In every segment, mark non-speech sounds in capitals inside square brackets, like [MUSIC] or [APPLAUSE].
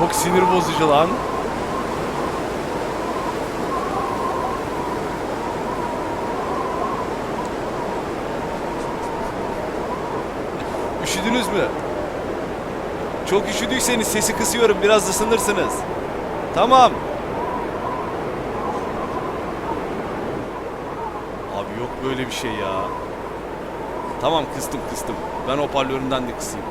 çok sinir bozucu lan. Üşüdünüz mü? Çok üşüdüyseniz sesi kısıyorum. Biraz ısınırsınız. Tamam. Abi yok böyle bir şey ya. Tamam kıstım kıstım. Ben hoparlöründen de kısayım.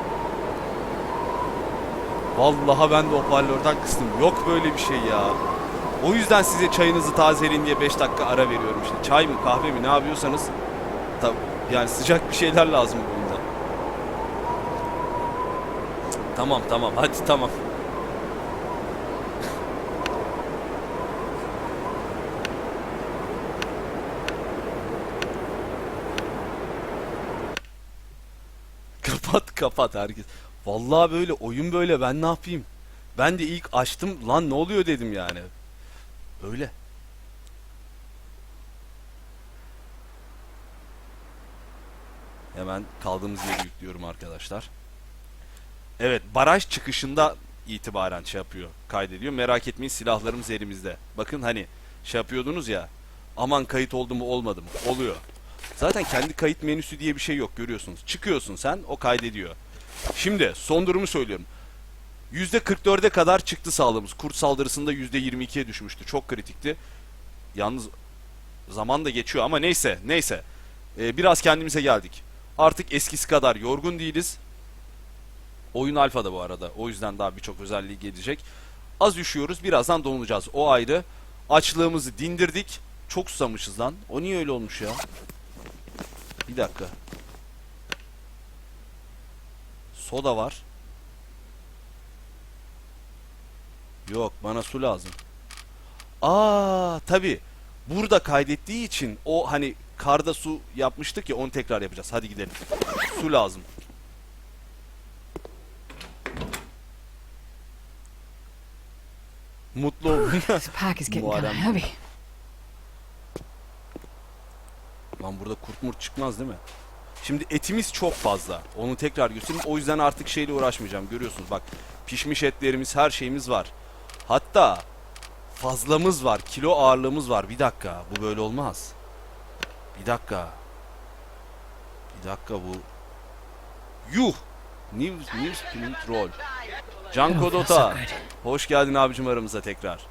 Vallahi ben de hoparlörden kıstım. Yok böyle bir şey ya. O yüzden size çayınızı tazeleyin diye 5 dakika ara veriyorum işte. Çay mı kahve mi ne yapıyorsanız. Tabii yani sıcak bir şeyler lazım bu oyunda. Tamam tamam hadi tamam. [LAUGHS] kapat kapat herkes. Vallahi böyle oyun böyle ben ne yapayım? Ben de ilk açtım lan ne oluyor dedim yani. Öyle. Hemen kaldığımız yeri yüklüyorum arkadaşlar. Evet baraj çıkışında itibaren şey yapıyor kaydediyor. Merak etmeyin silahlarımız elimizde. Bakın hani şey yapıyordunuz ya aman kayıt oldu mu olmadı mı oluyor. Zaten kendi kayıt menüsü diye bir şey yok görüyorsunuz. Çıkıyorsun sen o kaydediyor. Şimdi son durumu söylüyorum. %44'e kadar çıktı sağlığımız. Kurt saldırısında %22'ye düşmüştü. Çok kritikti. Yalnız zaman da geçiyor ama neyse neyse. Ee, biraz kendimize geldik. Artık eskisi kadar yorgun değiliz. Oyun alfada bu arada. O yüzden daha birçok özelliği gelecek. Az üşüyoruz. Birazdan donacağız. O ayrı. Açlığımızı dindirdik. Çok susamışız lan. O niye öyle olmuş ya? Bir dakika. Soda var. Yok bana su lazım. Aa tabi. Burada kaydettiği için o hani karda su yapmıştık ya onu tekrar yapacağız. Hadi gidelim. Su lazım. Mutlu ol. [LAUGHS] This pack is getting kind of Muharrem. heavy. Lan burada kurt murt çıkmaz değil mi? Şimdi etimiz çok fazla. Onu tekrar göstereyim. O yüzden artık şeyle uğraşmayacağım. Görüyorsunuz bak. Pişmiş etlerimiz, her şeyimiz var. Hatta fazlamız var. Kilo ağırlığımız var. Bir dakika. Bu böyle olmaz. Bir dakika. Bir dakika bu. Yuh. New, new Spirit Roll. Can Kodota. Hoş geldin abicim aramıza tekrar.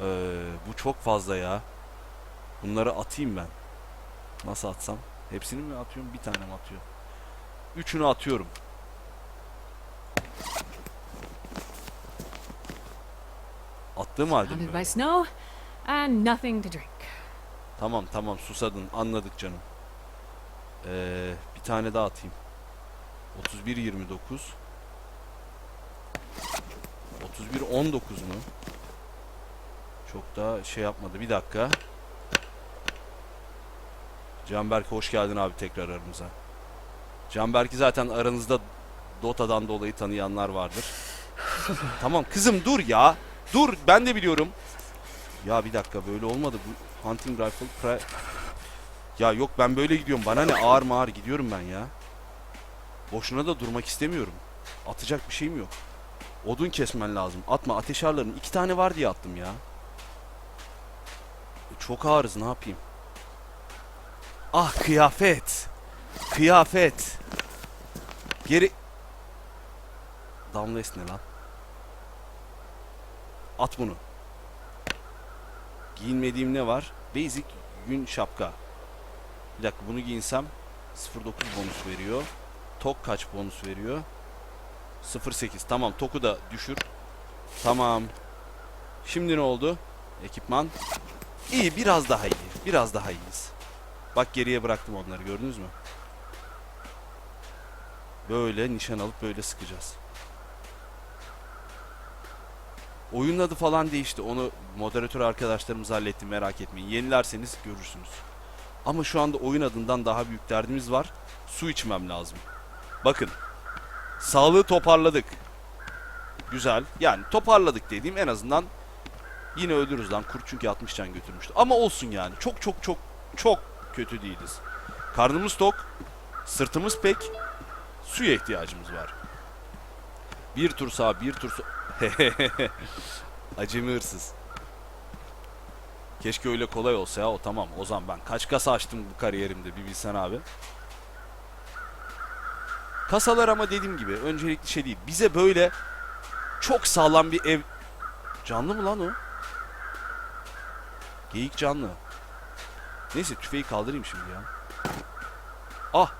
Ee, bu çok fazla ya. Bunları atayım ben. Nasıl atsam? Hepsini mi atıyorum? Bir tane mi atıyorum? Üçünü atıyorum. Attığım halde mi böyle? and nothing to drink. Tamam tamam susadın anladık canım. Ee, bir tane daha atayım. 31 29 31 19 mu? Çok da şey yapmadı. Bir dakika. Canberk hoş geldin abi tekrar aramıza. Canberk'i zaten aranızda Dota'dan dolayı tanıyanlar vardır. [LAUGHS] tamam kızım dur ya. Dur ben de biliyorum. Ya bir dakika böyle olmadı. Bu hunting rifle pre... Ya yok ben böyle gidiyorum. Bana ne ağır mağır gidiyorum ben ya. Boşuna da durmak istemiyorum. Atacak bir şeyim yok. Odun kesmen lazım. Atma ateş ağırlarının iki tane var diye attım ya. E, Çok ağırız ne yapayım. Ah kıyafet. Kıyafet. Geri... Damles ne lan? At bunu. Giyinmediğim ne var? Basic gün şapka. Bir dakika bunu giyinsem 0.9 bonus veriyor. Tok kaç bonus veriyor? 0.8. Tamam toku da düşür. Tamam. Şimdi ne oldu? Ekipman. İyi biraz daha iyi. Biraz daha iyiyiz. Bak geriye bıraktım onları gördünüz mü? Böyle nişan alıp böyle sıkacağız. Oyunun adı falan değişti. Onu moderatör arkadaşlarımız halletti merak etmeyin. Yenilerseniz görürsünüz. Ama şu anda oyun adından daha büyük derdimiz var. Su içmem lazım. Bakın. Sağlığı toparladık. Güzel. Yani toparladık dediğim en azından yine ölürüz lan. Kurt çünkü 60 can götürmüştü. Ama olsun yani. Çok çok çok çok kötü değiliz. Karnımız tok. Sırtımız pek. Suya ihtiyacımız var. Bir tur sağ, bir tur sol. [LAUGHS] Acemi hırsız. Keşke öyle kolay olsa ya o tamam. O zaman ben kaç kasa açtım bu kariyerimde bir bilsen abi. Kasalar ama dediğim gibi öncelikli şey değil. Bize böyle çok sağlam bir ev... Canlı mı lan o? Geyik canlı. Neyse tüfeği kaldırayım şimdi ya. Ah!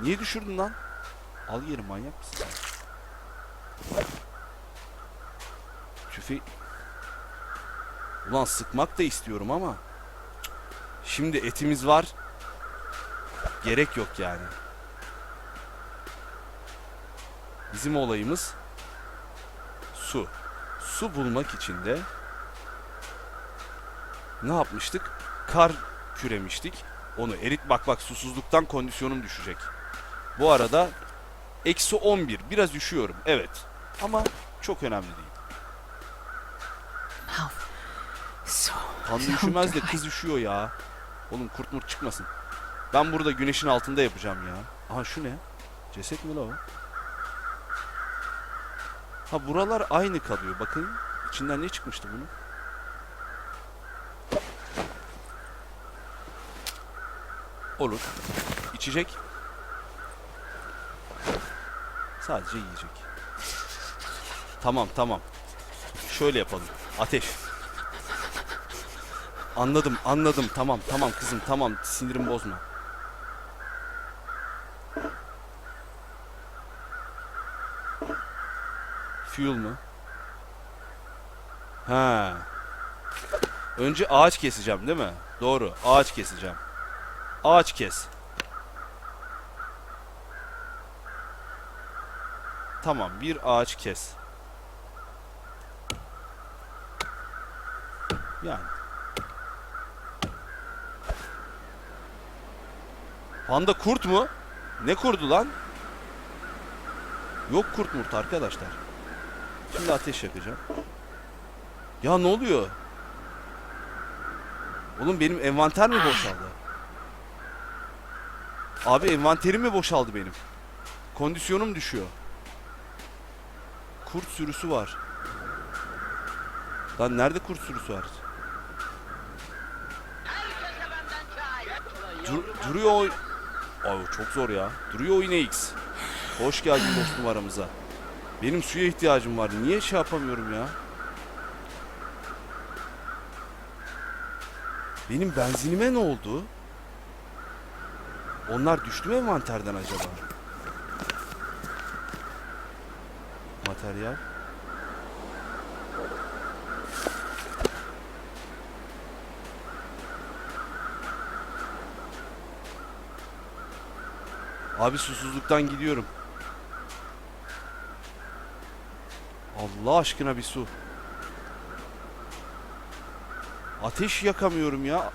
Niye düşürdün lan? Al yeri manyak mısın? Tüfeği... Ulan sıkmak da istiyorum ama... Şimdi etimiz var. Gerek yok yani. Bizim olayımız su. Su bulmak için de ne yapmıştık? Kar küremiştik. Onu erit bak bak susuzluktan kondisyonum düşecek. Bu arada eksi 11 biraz üşüyorum evet ama çok önemli değil. Tanrı üşümez de kız üşüyor ya. Oğlum kurt murt çıkmasın. Ben burada güneşin altında yapacağım ya. Aha şu ne? Ceset mi la o? Ha buralar aynı kalıyor. Bakın içinden ne çıkmıştı bunun? Olur. İçecek. Sadece yiyecek. Tamam tamam. Şöyle yapalım. Ateş. Anladım, anladım. Tamam, tamam kızım, tamam. Sinirim bozma. Fuel mu? Ha. Önce ağaç keseceğim, değil mi? Doğru, ağaç keseceğim. Ağaç kes. Tamam, bir ağaç kes. Yani. Panda kurt mu? Ne kurdu lan? Yok kurt murt arkadaşlar. Şimdi ateş yakacağım. Ya ne oluyor? Oğlum benim envanter mi boşaldı? Abi envanterim mi boşaldı benim? Kondisyonum düşüyor. Kurt sürüsü var. Lan nerede kurt sürüsü var? Dur, duruyor o... Ay çok zor ya. Duruyor oyun X. Hoş geldin dostum aramıza. Benim suya ihtiyacım var. Niye şey yapamıyorum ya? Benim benzinime ne oldu? Onlar düştü mü envanterden acaba? Materyal. Abi susuzluktan gidiyorum. Allah aşkına bir su. Ateş yakamıyorum ya.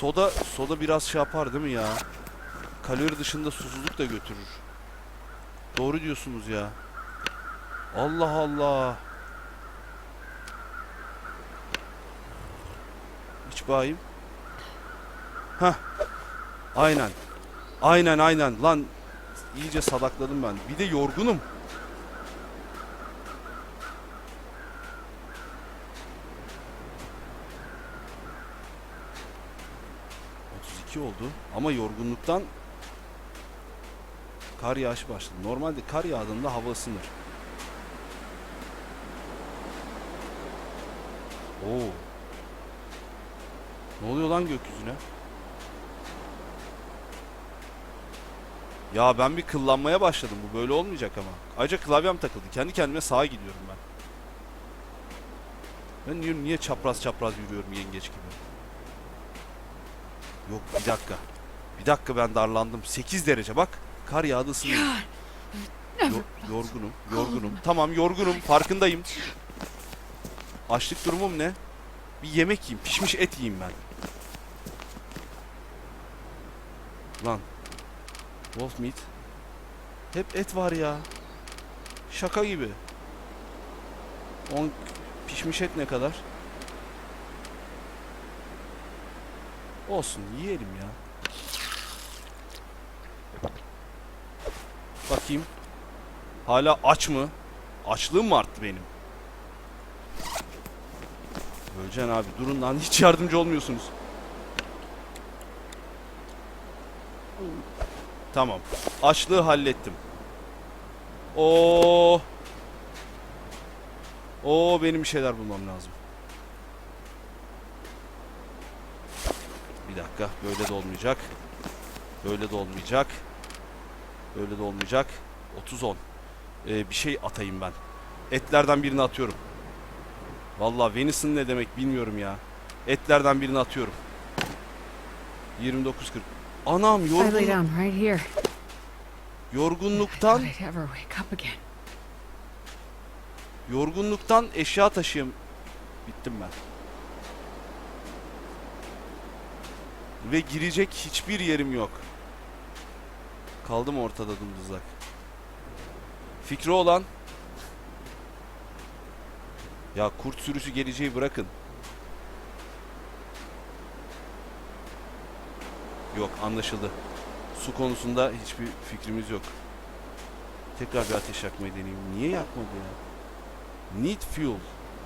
Soda soda biraz şey yapar değil mi ya? Kalori dışında susuzluk da götürür. Doğru diyorsunuz ya. Allah Allah. İç bakayım. Heh. Aynen. Aynen aynen. Lan iyice sadakladım ben. Bir de yorgunum. ...32 oldu. Ama yorgunluktan... ...kar yağışı başladı. Normalde kar yağdığında hava ısınır. Oo. Ne oluyor lan gökyüzüne? Ya ben bir kıllanmaya başladım. Bu böyle olmayacak ama. Ayrıca klavyem takıldı. Kendi kendime sağa gidiyorum ben. Ben diyorum niye çapraz çapraz yürüyorum yengeç gibi. Yok bir dakika. Bir dakika ben darlandım. 8 derece bak. Kar yağdı ısınıyor. Yo- yorgunum. Yorgunum. Tamam yorgunum. Farkındayım. Açlık durumum ne? Bir yemek yiyeyim. Pişmiş et yiyeyim ben. Lan. Wolf meat. Hep et var ya. Şaka gibi. 10 pişmiş et ne kadar? Olsun yiyelim ya. Bakayım. Hala aç mı? Açlığım mı arttı benim? Öleceksin abi. Durun lan. [LAUGHS] Hiç yardımcı olmuyorsunuz. Tamam. Açlığı hallettim. Oo. Oo benim bir şeyler bulmam lazım. Bir dakika. Böyle de olmayacak. Böyle de olmayacak. Böyle de olmayacak. 30 10. Ee, bir şey atayım ben. Etlerden birini atıyorum. Vallahi Venison ne demek bilmiyorum ya. Etlerden birini atıyorum. 29 40. Anam I lay yorgun, down right here. yorgunluktan yorgunluktan eşya taşıyım. Bittim ben. Ve girecek hiçbir yerim yok. Kaldım ortada dımdızlak. Fikri olan Ya kurt sürüsü geleceği bırakın. Yok anlaşıldı. Su konusunda hiçbir fikrimiz yok. Tekrar bir ateş yakmayı deneyeyim. Niye yakmadı ya? Need fuel.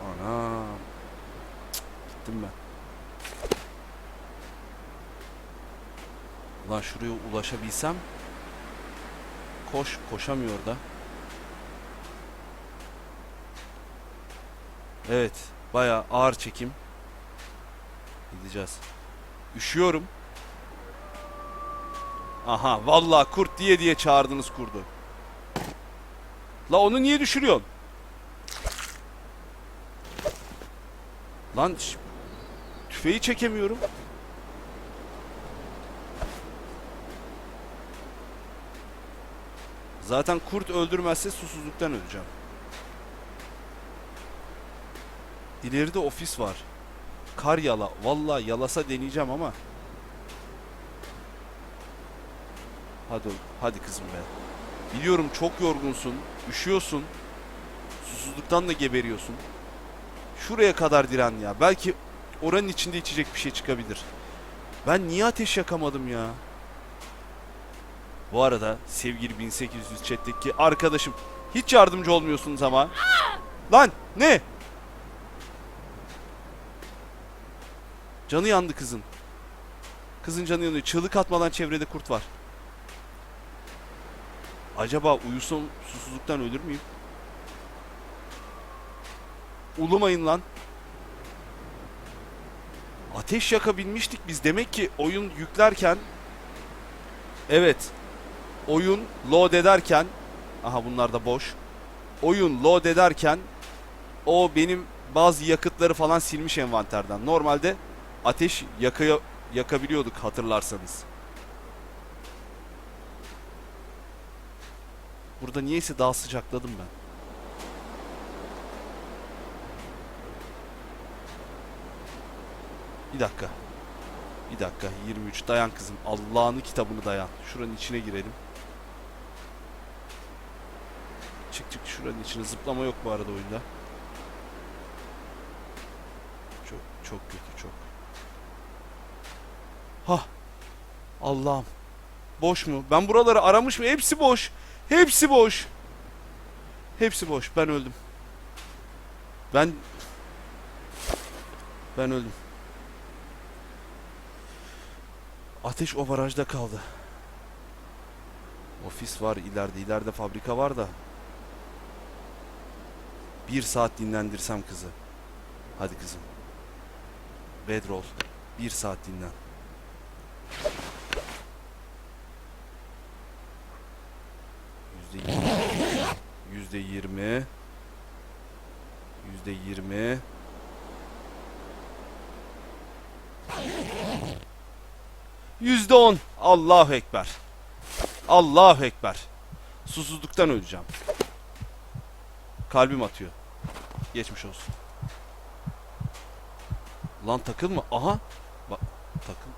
Ana. Cık, Gittim ben. Ulan şuraya ulaşabilsem. Koş, koşamıyor da. Evet, bayağı ağır çekim. Gideceğiz. Üşüyorum. Aha, vallahi kurt diye diye çağırdınız kurdu. La onu niye düşürüyorsun? Lan tüfeği çekemiyorum. Zaten kurt öldürmezse susuzluktan öleceğim. İleride ofis var. Kar yala. Vallahi yalasa deneyeceğim ama. Hadi hadi kızım be. Biliyorum çok yorgunsun, üşüyorsun. Susuzluktan da geberiyorsun. Şuraya kadar diren ya. Belki oranın içinde içecek bir şey çıkabilir. Ben niye ateş yakamadım ya? Bu arada sevgili 1800 chat'teki arkadaşım hiç yardımcı olmuyorsunuz ama. Lan ne? Canı yandı kızın. Kızın canı yanıyor. Çığlık atmadan çevrede kurt var. Acaba uyusam susuzluktan ölür müyüm? Ulumayın lan. Ateş yakabilmiştik biz. Demek ki oyun yüklerken Evet. Oyun load ederken aha bunlar da boş. Oyun load ederken o benim bazı yakıtları falan silmiş envanterden. Normalde ateş yakaya, yakabiliyorduk hatırlarsanız. Burada niyeyse daha sıcakladım ben. Bir dakika. Bir dakika 23 dayan kızım. Allah'ını kitabını dayan. Şuranın içine girelim. Çık çık şuranın içine. Zıplama yok bu arada oyunda. Çok çok kötü çok. Hah. Allah'ım. Boş mu? Ben buraları aramış mı? Hepsi boş. Hepsi boş. Hepsi boş. Ben öldüm. Ben ben öldüm. Ateş o barajda kaldı. Ofis var ileride. ileride fabrika var da. Bir saat dinlendirsem kızı. Hadi kızım. Bedroll. Bir saat dinlen. Yüzde yirmi. Yüzde yirmi. Yüzde yirmi. Yüzde on. Allahu Ekber. Allahu Ekber. Susuzluktan öleceğim. Kalbim atıyor. Geçmiş olsun. Lan takılma. Aha. Bak takıl.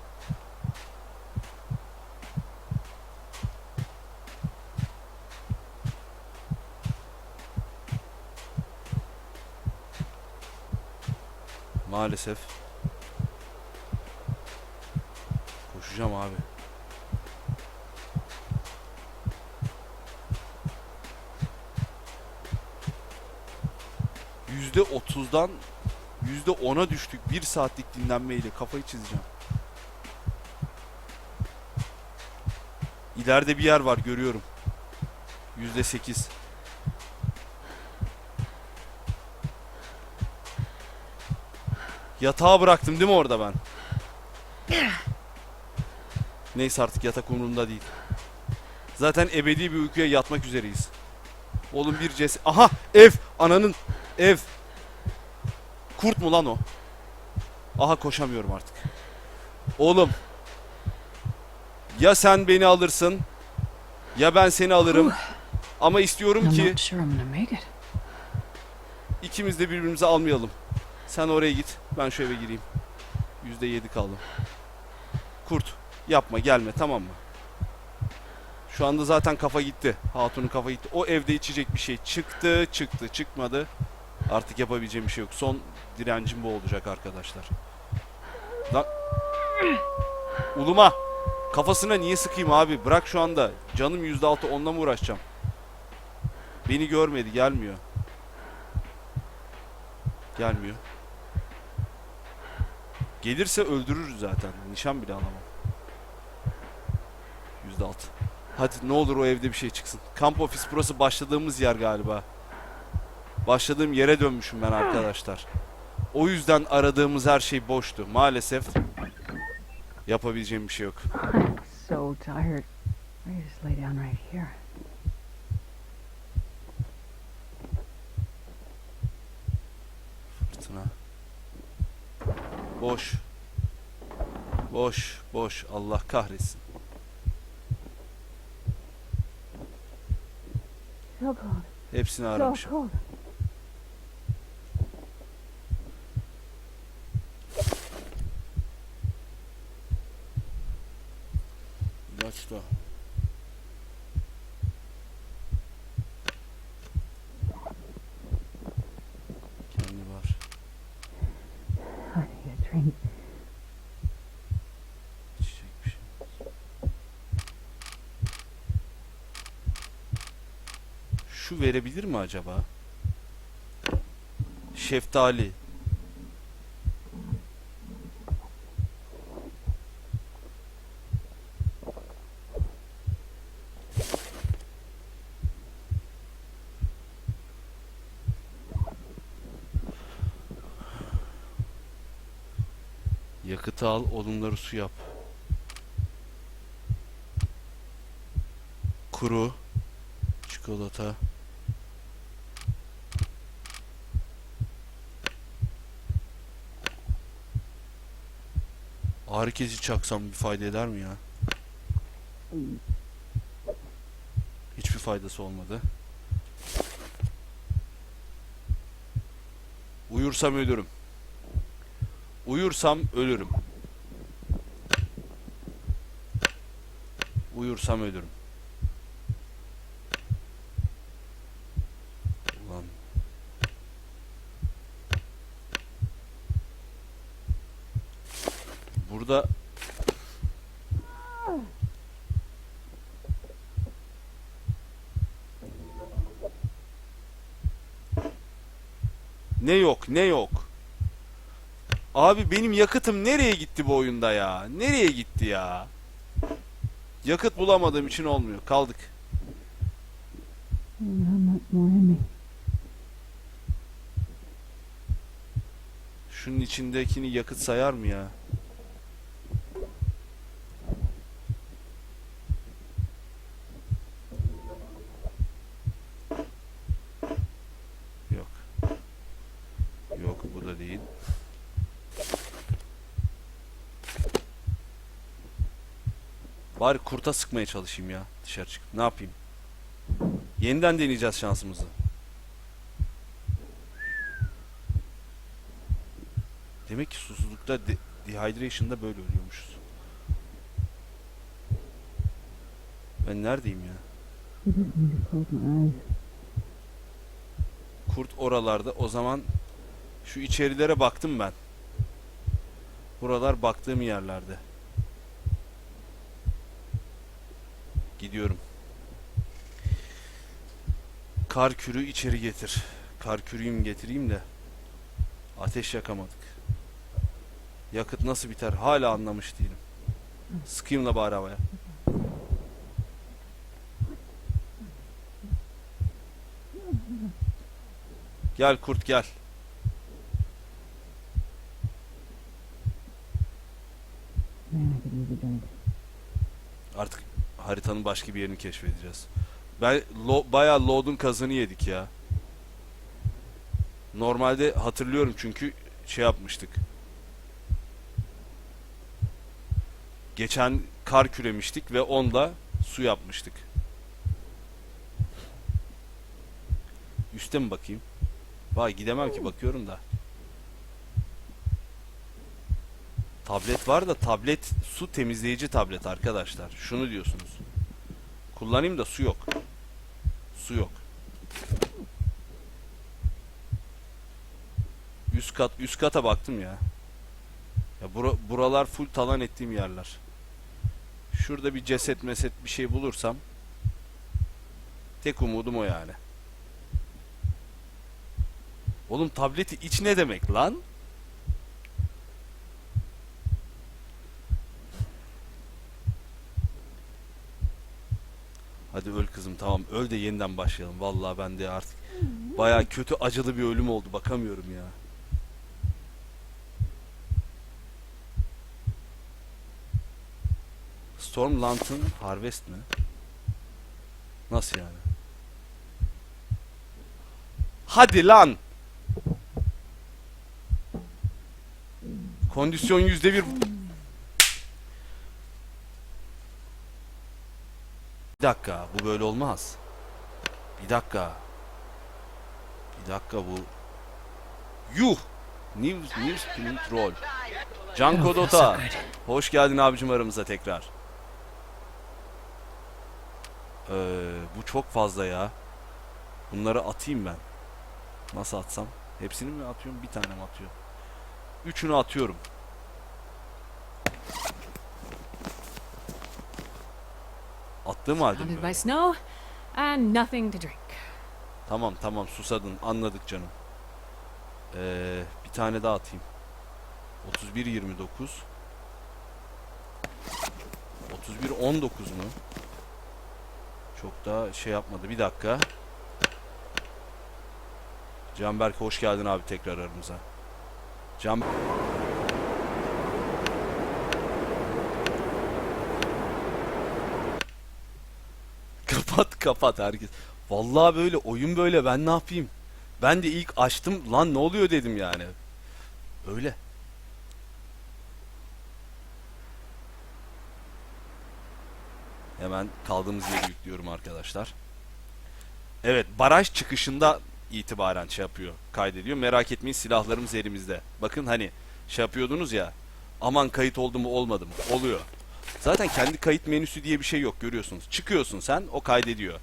Maalesef. Koşacağım abi. Yüzde otuzdan yüzde ona düştük. Bir saatlik dinlenmeyle kafayı çizeceğim. İleride bir yer var görüyorum. Yüzde sekiz. Yatağı bıraktım değil mi orada ben? Neyse artık yatak umurumda değil. Zaten ebedi bir uykuya yatmak üzereyiz. Oğlum bir ces... Aha! Ev! Ananın ev! Kurt mu lan o? Aha koşamıyorum artık. Oğlum. Ya sen beni alırsın ya ben seni alırım. Ama istiyorum ki ikimiz de birbirimizi almayalım. Sen oraya git. Ben şu eve gireyim. Yüzde yedi kaldım. Kurt yapma gelme tamam mı? Şu anda zaten kafa gitti. Hatun'un kafa gitti. O evde içecek bir şey çıktı çıktı çıkmadı. Artık yapabileceğim bir şey yok. Son direncim bu olacak arkadaşlar. Lan. Uluma. Kafasına niye sıkayım abi? Bırak şu anda. Canım yüzde altı onunla mı uğraşacağım? Beni görmedi gelmiyor. Gelmiyor. Gelirse öldürürüz zaten. Nişan bile alamam. Yüzde altı. Hadi ne olur o evde bir şey çıksın. Kamp ofis burası başladığımız yer galiba. Başladığım yere dönmüşüm ben arkadaşlar. O yüzden aradığımız her şey boştu. Maalesef yapabileceğim bir şey yok. [LAUGHS] So tired. I just lay down right here. Fırtına. Boş. Boş, boş. Allah kahretsin. Hepsini aramışım. cold. İlaç da. Kendi var. I need a drink. İçecek bir şey. Şu verebilir mi acaba? Şeftali. Yakıtı al, odunları su yap. Kuru çikolata. Ağrı kesici çaksam bir fayda eder mi ya? Hiçbir faydası olmadı. Uyursam ölürüm. Uyursam ölürüm. Uyursam ölürüm. Ulan. Burada Ne yok, ne yok. Abi benim yakıtım nereye gitti bu oyunda ya? Nereye gitti ya? Yakıt bulamadığım için olmuyor. Kaldık. Şunun içindekini yakıt sayar mı ya? Yok. Yok bu da değil. Bari kurta sıkmaya çalışayım ya dışarı çıkıp. Ne yapayım? Yeniden deneyeceğiz şansımızı. Demek ki susuzlukta de- dehydration'da böyle ölüyormuşuz. Ben neredeyim ya? Kurt oralarda. O zaman şu içerilere baktım ben. Buralar baktığım yerlerde. Gidiyorum. Kar kürü içeri getir. kar küreyim getireyim de ateş yakamadık. Yakıt nasıl biter hala anlamış değilim. Sıkayım da bari havaya. Gel kurt gel. Artık haritanın başka bir yerini keşfedeceğiz. Ben lo, bayağı load'un kazını yedik ya. Normalde hatırlıyorum çünkü şey yapmıştık. Geçen kar küremiştik ve onunla su yapmıştık. Üste mi bakayım? Vay gidemem ki bakıyorum da. Tablet var da tablet su temizleyici tablet arkadaşlar. Şunu diyorsunuz. Kullanayım da su yok. Su yok. Üst kat üst kata baktım ya. Ya bura- buralar full talan ettiğim yerler. Şurada bir ceset meset bir şey bulursam tek umudum o yani. Oğlum tableti iç ne demek lan? Hadi öl kızım tamam öl de yeniden başlayalım. Vallahi ben de artık baya kötü acılı bir ölüm oldu bakamıyorum ya. Storm Lantern Harvest mi? Nasıl yani? Hadi lan! Kondisyon yüzde bir. Bir dakika bu böyle olmaz. Bir dakika. Bir dakika bu. Yuh! New, new Spirit Roll. Can Kodota. Hoş geldin abicim aramıza tekrar. Ee, bu çok fazla ya. Bunları atayım ben. Nasıl atsam? Hepsini mi atıyorum? Bir tane mi atıyor? Üçünü atıyorum. Attığım halde mi Surrounded böyle? by snow and nothing to drink. Tamam tamam susadın anladık canım. Ee, bir tane daha atayım. 31 29 31 19 mu? Çok da şey yapmadı. Bir dakika. Canberk hoş geldin abi tekrar aramıza. Can Kapat herkes. Vallahi böyle oyun böyle ben ne yapayım? Ben de ilk açtım lan ne oluyor dedim yani. Öyle. Hemen kaldığımız yeri yüklüyorum arkadaşlar. Evet baraj çıkışında itibaren şey yapıyor kaydediyor. Merak etmeyin silahlarımız elimizde. Bakın hani şey yapıyordunuz ya aman kayıt oldu mu olmadı mı? Oluyor. Zaten kendi kayıt menüsü diye bir şey yok görüyorsunuz. Çıkıyorsun sen o kaydediyor.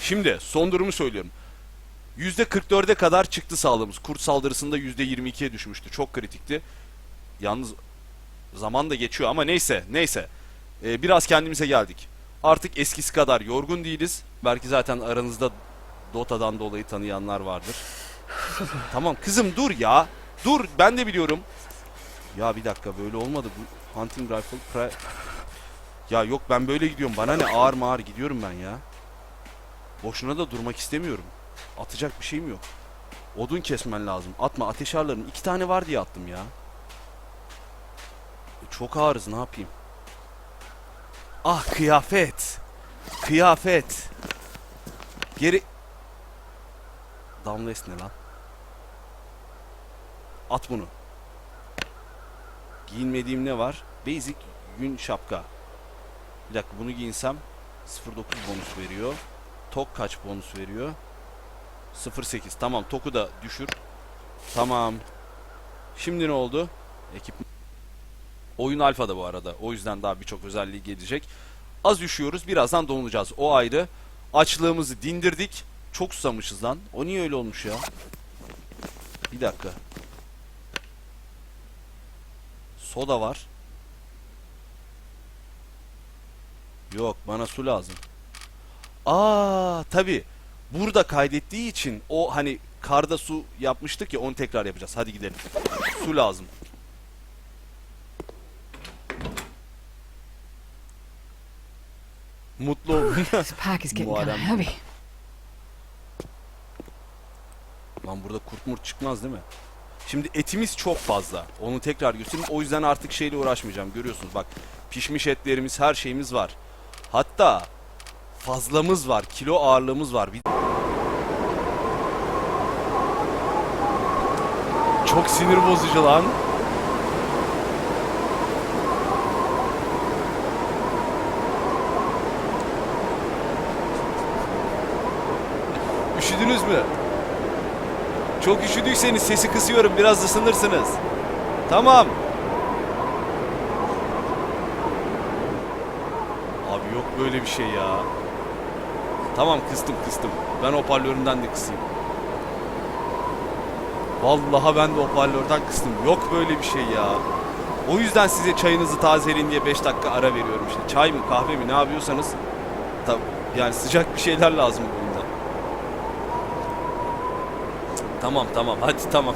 Şimdi son durumu söylüyorum. %44'e kadar çıktı sağlığımız. Kurt saldırısında %22'ye düşmüştü. Çok kritikti. Yalnız zaman da geçiyor ama neyse neyse. Ee, biraz kendimize geldik. Artık eskisi kadar yorgun değiliz. Belki zaten aranızda Dota'dan dolayı tanıyanlar vardır. [LAUGHS] tamam kızım dur ya. Dur ben de biliyorum. Ya bir dakika böyle olmadı. Bu Hunting Rifle Ya yok ben böyle gidiyorum. Bana ne ağır mağır gidiyorum ben ya. Boşuna da durmak istemiyorum. Atacak bir şeyim yok. Odun kesmen lazım. Atma ateş ağırlarım. iki tane var diye attım ya. E, Çok ağırız ne yapayım. Ah kıyafet. Kıyafet. Geri... Damles ne lan? At bunu. Giyinmediğim ne var? Basic gün şapka. Bir dakika bunu giyinsem 0.9 bonus veriyor. Tok kaç bonus veriyor? 0.8. Tamam toku da düşür. Tamam. Şimdi ne oldu? Ekip Oyun alfada bu arada. O yüzden daha birçok özelliği gelecek. Az üşüyoruz. Birazdan donacağız. O ayrı. Açlığımızı dindirdik. Çok susamışız lan. O niye öyle olmuş ya? Bir dakika. Soda var. Yok bana su lazım. Aa tabi. Burada kaydettiği için o hani karda su yapmıştık ya onu tekrar yapacağız. Hadi gidelim. Su lazım. Mutlu ol. [LAUGHS] This pack is getting kind of Muharrem. Lan burada kurt murt çıkmaz değil mi? Şimdi etimiz çok fazla. Onu tekrar göstereyim. O yüzden artık şeyle uğraşmayacağım. Görüyorsunuz bak. Pişmiş etlerimiz, her şeyimiz var. Hatta fazlamız var. Kilo ağırlığımız var. Bir- Çok sinir bozucu lan. Üşüdünüz mü? Çok üşüdüyseniz sesi kısıyorum. Biraz ısınırsınız. Tamam. Abi yok böyle bir şey ya. Tamam kıstım kıstım. Ben hoparlörümden de kısayım. Vallahi ben de hoparlörden kıstım. Yok böyle bir şey ya. O yüzden size çayınızı tazeleyin diye 5 dakika ara veriyorum işte. Çay mı kahve mi ne yapıyorsanız. Tabii yani sıcak bir şeyler lazım bu oyunda. Tamam tamam hadi tamam.